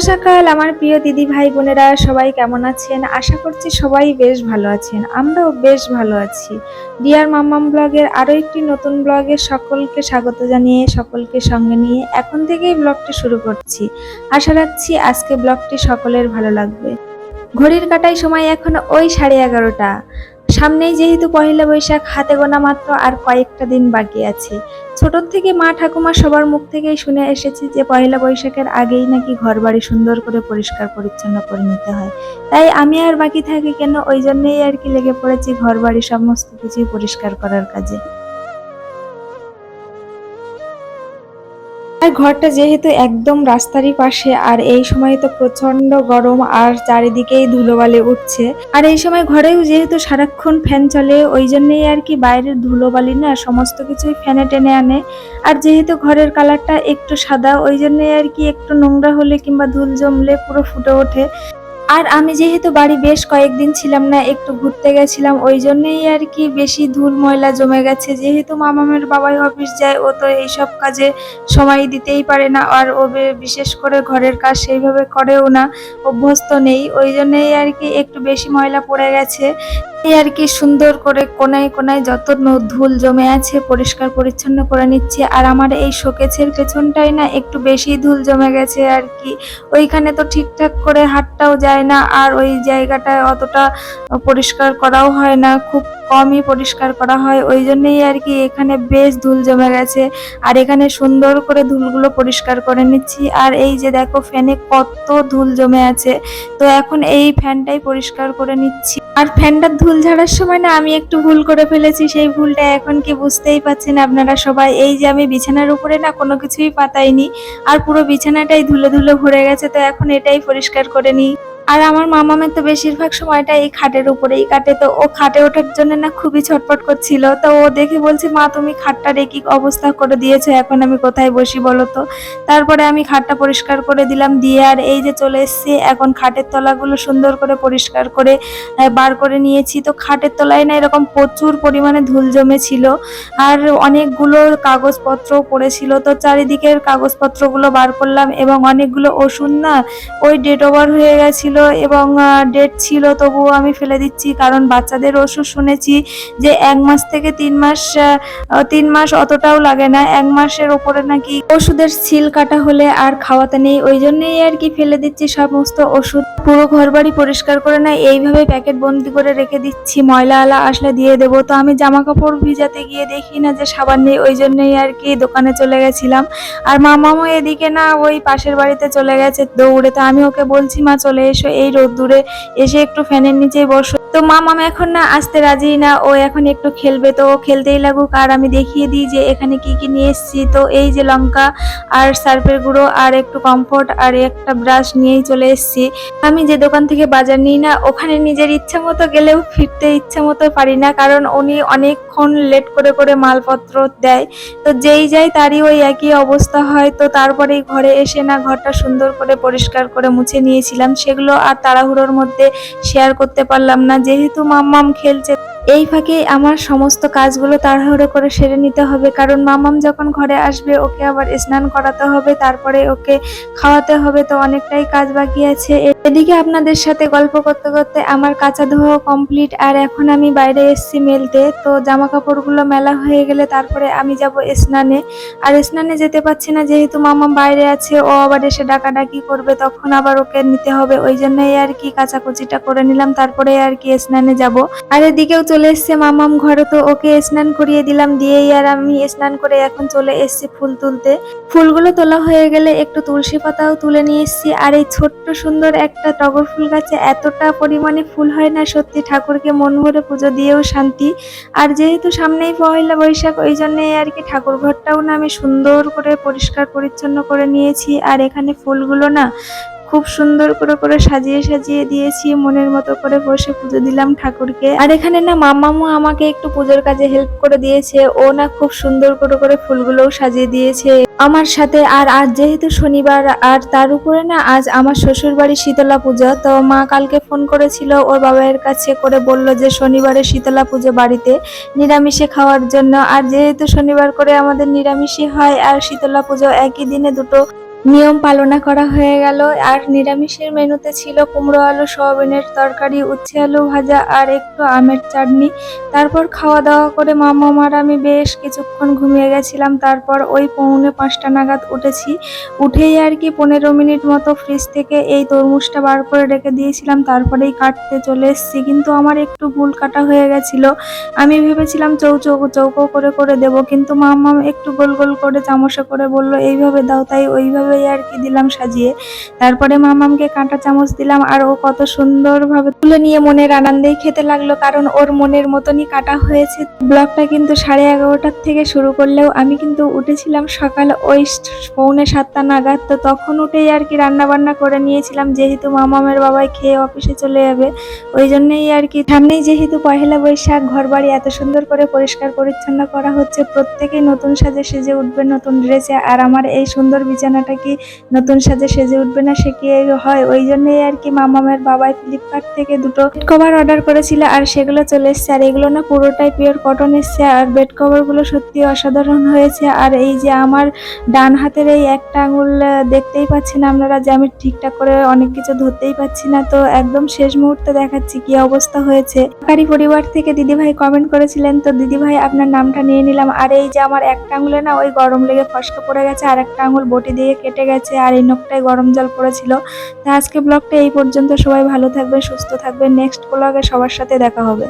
সকাল, আমার প্রিয় দিদি ভাই বোনেরা, সবাই কেমন আছেন? আশা করছি সবাই বেশ ভালো আছেন। আমরাও বেশ ভালো আছি। ডিয়ার মাম্মাম ব্লগের আরও একটি নতুন ব্লগে সকলকে স্বাগত জানিয়ে, সকলকে সঙ্গে নিয়ে এখন থেকেই ব্লগটি শুরু করছি। আশা রাখছি আজকে ব্লগটি সকলের ভালো লাগবে। ঘড়ির কাটায় সময় এখন ওই সাড়ে এগারোটা। সামনেই যেহেতু পহেলা বৈশাখ, হাতে গোনা মাত্র আর কয়েকটা দিন বাকি আছে। ছোটোর থেকে মা ঠাকুমা সবার মুখ থেকেই শুনে এসেছি যে পয়লা বৈশাখের আগেই নাকি ঘর বাড়ি সুন্দর করে পরিষ্কার পরিচ্ছন্ন করে নিতে হয়। তাই আমি আর বাকি থাকি কেন? ওই জন্যই আর কি লেগে পড়েছি ঘর বাড়ি সমস্ত কিছুই পরিষ্কার করার কাজে। আর ঘরটা যেহেতু একদম রাস্তারই পাশে, আর এই সময় তো প্রচণ্ড গরম আর চারিদিকেই ধুলোবালি উঠছে। আর এই সময় ঘরেও যেহেতু সারাক্ষণ ফ্যান চলে, ওই জন্যই আর কি বাইরের ধুলোবালি না, সমস্ত কিছুই ফ্যানে টেনে আনে। আর যেহেতু ঘরের কালারটা একটু সাদা, ওই জন্যই আর কি একটু নোংরা হলে কিংবা ধুল জমলে পুরো ফুটে ওঠে। আর আমি যেহেতু বাড়ি বেশ কয়েকদিন ছিলাম না, একটু ঘুরতে গেছিলাম, ওই জন্যেই আর কি বেশি ধুল ময়লা জমে গেছে। যেহেতু মামামের বাবাই অফিস যায়, ও তো এইসব কাজে সময় দিতেই পারে না, আর ও বিশেষ করে ঘরের কাজ সেইভাবে করেও না, অভ্যস্ত নেই, ওই জন্যেই আর কি একটু বেশি ময়লা পড়ে গেছে। এই আর কি সুন্দর করে কোনায় কোনায় যত ধুল জমে আছে, পরিষ্কার পরিচ্ছন্ন করে নিচ্ছে, আর আমার এই শোকেছের পেছনটাই না একটু বেশি ধুল জমে গেছে আর কি। ওইখানে তো ঠিকঠাক করে হাতটাও যায় না আর ওই জায়গাটায় অতটা পরিষ্কার করাও হয় না, খুব কমই পরিষ্কার করা হয়। ওই জন্যই আর কি এখানে বেশ ধুল জমে গেছে আর এখানে সুন্দর করে ধুলগুলো পরিষ্কার করে নিচ্ছি। আর এই যে দেখো ফ্যানে কত ধুল জমে আছে, তো এখন এই ফ্যানটাই পরিষ্কার করে নিচ্ছি। আর ফ্যানটার ধুল ঝাড়ার সময় না আমি একটু ভুল করে ফেলেছি, সেই ভুলটা এখন কি বুঝতেই পাচ্ছেন আপনারা সবাই। এই যে আমি বিছানার উপরে না কোনো কিছুই পাতাইনি, আর পুরো বিছানাটাই ধুলো ধুলো ভরে গেছে, তো এখন এটাই পরিষ্কার করে নিই। আর আমার মামামের তো বেশিরভাগ সময়টা এই খাটের উপরেই কাটে, তো ও খাটে ওঠার জন্য না খুবই ছটপট করছিল। তো ও দেখে বলছে, মা, তুমি খাটটা রেকি অবস্থা করে দিয়েছ? এখন আমি কোথায় বসি বলো তো? তারপরে আমি খাটটা পরিষ্কার করে দিলাম, দিয়ে আর এই যে চলে এসেছি, এখন খাটের তলাগুলো সুন্দর করে পরিষ্কার করে বার করে নিয়েছি। তো খাটের তলায় না এরকম প্রচুর পরিমাণে ধুল জমেছিল, আর অনেকগুলো কাগজপত্র পড়েছিল। তো চারিদিকের কাগজপত্রগুলো বার করলাম, এবং অনেকগুলো ওষুধ না ওই ডেট ওভার হয়ে গেছিল এবং ডেট ছিল, তবুও আমি ফেলে দিচ্ছি। কারণ বাচ্চাদের ওষুধ শুনেছি যে এক মাস থেকে তিন মাস তিন মাস অতটাও লাগে না। এক মাসের ওপরে নাকি ওষুধের সিল কাটা হলে আর খাওয়াতে নেই। ওই জন্যই আর কি ফেলে দিচ্ছি সমস্ত ওষুধ। পুরো ঘর বাড়ি পরিষ্কার করে না, এইভাবে প্যাকেট বন্দি করে রেখে দিচ্ছি। ময়লা আলা আসলে দিয়ে দেবো। তো আমি জামা কাপড় ভিজাতে গিয়ে দেখি না যে সাবান নেই, ওই জন্যই আর কি দোকানে চলে গেছিলাম। আর মামামও এদিকে না ওই পাশের বাড়িতে চলে গেছে দৌড়ে। তো আমি ওকে বলছি, মা চলে এসো। এই রোদ্দুরে এসে একটু ফ্যানের নিচেই বসো। তো মামাম এখন না আসতে রাজি না, ও এখন একটু খেলবে, তো ও খেলতেই লাগুক। আর আমি দেখিয়ে দিই যে এখানে কি কি নিয়ে এসেছি। তো এই যে লঙ্কা আর সার্ফের গুঁড়ো আর একটু কমফোর্ট আর একটা ব্রাশ নিয়েই চলে এসেছি। আমি যে দোকান থেকে বাজার নিই না, ওখানে নিজের ইচ্ছা মতো গেলেও ফিরতে ইচ্ছা মতো পারি না, কারণ উনি অনেকক্ষণ লেট করে করে মালপত্র দেয়। তো যেই যাই তারই ওই একই অবস্থা হয়। তো তারপরেই ঘরে এসে না ঘরটা সুন্দর করে পরিষ্কার করে মুছে নিয়েছিলাম। সেগুলো আর তাড়াহুড়োর মধ্যে শেয়ার করতে পারলাম না। যেহেতু মাম্মাম খেলছে এই ফাঁকে আমার সমস্ত কাজগুলো তাড়াহুড়ো করে সেরে নিতে হবে, কারণ মামাম যখন ঘরে আসবে, ওকে আবার স্নান করাতে হবে, তারপরে ওকে খাওয়াতে হবে, তো অনেকটাই কাজ বাকি আছে। এদিকে আপনাদের সাথে গল্প করতে করতে আমার কাঁচা ধোয়া কমপ্লিট আর এখন আমি বাইরে এসেছি মেলতে, তো জামা কাপড়গুলো মেলা হয়ে গেলে তারপরে আমি যাব স্নানে। আর স্নানে যেতে পারছি না, যেহেতু মামা বাইরে আছে, ও আবার এসে ডাকাডাকি করবে, তখন আবার ওকে নিতে হবে, ওই জন্যই আর কি কাচাকুচিটা করে নিলাম, তারপরে আর কি স্নানে যাব। আর এদিকেও চলে এসছে মামাম ঘরে তো ওকে স্নান করিয়ে দিলাম দিয়েই আর আমি স্নান করে এখন চলে এসেছি ফুল তুলতে। ফুলগুলো তোলা হয়ে গেলে একটু তুলসী পাতাও তুলে নিয়ে এসেছি। আর এই ছোট্ট সুন্দর একটা টগর ফুল গাছে এতটা পরিমাণে ফুল হয় না, সত্যি ঠাকুরকে মন ভরে পুজো দিয়েও শান্তি। আর যেহেতু সামনেই পয়লা বৈশাখ, ওই জন্যই আর কি ঠাকুর ঘরটাও না আমি সুন্দর করে পরিষ্কার পরিচ্ছন্ন করে নিয়েছি। আর এখানে ফুলগুলো না খুব সুন্দর করে করে সাজিয়ে সাজিয়ে দিয়েছি, মনের মতো করে বসে পুজো দিলাম ঠাকুরকে। আর এখানে না মামামু আমাকে একটু পুজোর কাজে হেল্প করে দিয়েছে, ও না খুব সুন্দর করে করে ফুলগুলোও সাজিয়ে দিয়েছে। আমার সাথে আর আজ যেহেতু শনিবার, আর তার উপরে না আজ আমার শ্বশুর বাড়ি শীতলা পুজো, তো মা কালকে ফোন করেছিল, ওর বাবার কাছে করে বলল যে শনিবারে শীতলা পুজো বাড়িতে নিরামিষে খাওয়ার জন্য। আর যেহেতু শনিবার করে আমাদের নিরামিষই হয়, আর শীতলা পুজো একই দিনে দুটো নিয়ম পালনা করা হয়ে গেল। আর নিরামিষের মেনুতে ছিল কুমড়ো আলু, সয়াবিনের তরকারি, উচ্ছে আলু ভাজা আর একটু আমের চাটনি। তারপর খাওয়া দাওয়া করে মামা মার আমি বেশ কিছুক্ষণ ঘুমিয়ে গেছিলাম। তারপর ওই পৌনে পাঁচটা নাগাদ উঠেছি। উঠেই আর কি পনেরো মিনিট মতো ফ্রিজ থেকে এই তরমুজটা বার করে রেখে দিয়েছিলাম। তারপরেই কাটতে চলে এসেছি। কিন্তু আমার একটু ভুল কাটা হয়ে গেছিল। আমি ভেবেছিলাম চৌ চৌ, চৌকো করে করে দেব। কিন্তু মামা একটু গোল গোল করে চামচে করে বলল, এইভাবে দাও, তাই ওইভাবেই আর কি দিলাম সাজিয়ে। তারপরে মামামকে কাঁটা চামচ দিলাম আর ও কত সুন্দরভাবে তুলে নিয়ে মনের আনন্দেই খেতে লাগল কারণ ওর মনের মতনই কাটা হয়েছে। ব্লগটা কিন্তু সাড়ে এগারোটার থেকে শুরু করলেও আমি কিন্তু উঠেছিলাম সকাল ওই পৌনে সাতটা নাগাদ। তো তখন উঠেই আর কি রান্না বান্না করে নিয়েছিলাম, যেহেতু মামামের বাবাই খেয়ে অফিসে চলে যাবে। ওই জন্যই আর কি সামনেই যেহেতু পহেলা বৈশাখ ঘর বাড়ি এত সুন্দর করে পরিষ্কার পরিচ্ছন্ন করা হচ্ছে, প্রত্যেকেই নতুন সাজে সেজে উঠবে নতুন ড্রেসে। আর আমার এই সুন্দর বিছানাটা কি নতুন সাজে সেজে উঠবে না, সে কি হয়? ওই জন্যই আর কি মামামের বাবাই ফ্লিপকার্ট থেকে দুটো বেড কভার অর্ডার করেছিল আর সেগুলো চলে এসছে। আর এগুলো না পুরোটাই পিওর কটন এসছে আর বেড কভারগুলো সত্যি অসাধারণ হয়েছে। আর এই যে আমার ডান হাতের এই একটা আঙুল দেখতেই পাচ্ছি না আপনারা যে আমি ঠিকঠাক করে অনেক কিছু ধরতেই পাচ্ছি না। তো একদম শেষ মুহূর্তে দেখাচ্ছি কি অবস্থা হয়েছে। সরকারি পরিবার থেকে দিদিভাই কমেন্ট করেছিলেন, তো দিদিভাই আপনার নামটা নিয়ে নিলাম। আর এই যে আমার একটা আঙুলে না ওই গরম লেগে ফসকা পড়ে গেছে, আর একটা আঙুল বটি দিয়ে কেটে গেছে আর এই নখটায় গরম জল পড়েছিল। আজকে ব্লগটা এই পর্যন্ত। সবাই ভালো থাকবেন, সুস্থ থাকবেন। নেক্সট ব্লগে সবার সাথে দেখা হবে।